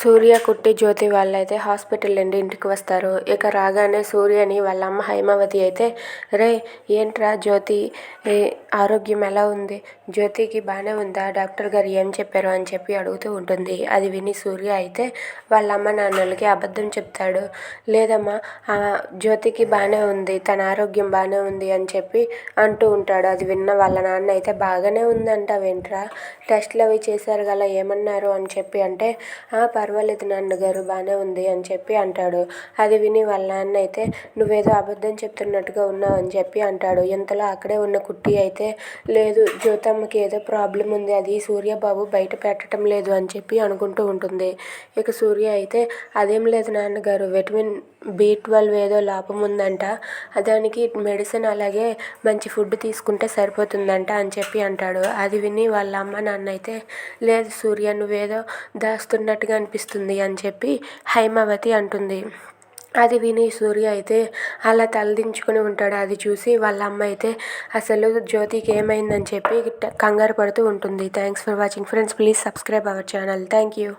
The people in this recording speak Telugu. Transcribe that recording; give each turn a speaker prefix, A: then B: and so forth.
A: సూర్య కుట్టి జ్యోతి వాళ్ళైతే హాస్పిటల్ నుండి ఇంటికి వస్తారు. ఇక రాగానే సూర్యని వాళ్ళ అమ్మ హైమావతి అయితే రే ఏంట్రా జ్యోతి? ఆరోగ్యం ఎలా ఉంది? జ్యోతికి బాగానే ఉందా? డాక్టర్ గారు ఏం చెప్పారు? అని చెప్పి అడుగుతూ ఉంటుంది. అది విని సూర్య అయితే వాళ్ళ అమ్మ నాన్నలకి అబద్ధం చెప్తాడు. లేదమ్మా జ్యోతికి బాగానే ఉంది. తన ఆరోగ్యం బాగానే ఉంది అని చెప్పి అంటూ ఉంటాడు. అది విన్న వాళ్ళ నాన్న అయితే బాగానే ఉందంట వెంట్రా టెస్ట్లు అవి చేశారు కదా ఏమన్నారు? అని చెప్పి అంటే పర్వాలేదు. నాన్నగారు బాగానే ఉంది అని చెప్పి అంటాడు. అది విని వాళ్ళ నాన్న అయితే నువ్వేదో అబద్ధం చెప్తున్నట్టుగా ఉన్నావు అని చెప్పి అంటాడు. ఇంతలో అక్కడే ఉన్న కుట్టి అయితే లేదు జ్యోతమ్మకి ఏదో ప్రాబ్లం ఉంది అది సూర్యబాబు బయట పెట్టడం లేదు అని చెప్పి అనుకుంటూ ఉంటుంది. ఇక సూర్య అయితే అదేం లేదు నాన్నగారు విటమిన్ బి ట్వెల్వ్ ఏదో లోపం ఉందంట. దానికి మెడిసిన్ అలాగే మంచి ఫుడ్ తీసుకుంటే సరిపోతుందంట అని చెప్పి అంటాడు. అది విని వాళ్ళ అమ్మ నాన్న అయితే లేదు సూర్య నువ్వేదో దాస్తున్నట్టుగా అనిపిస్తుంది అని చెప్పి హైమావతి అంటుంది. అది విని సూర్య అయితే అలా తలదించుకుని ఉంటాడు. అది చూసి వాళ్ళ అమ్మ అయితే అసలు జ్యోతికి ఏమైందని చెప్పి కంగారు పడుతూ ఉంటుంది. Thanks for watching friends please subscribe our channel thank you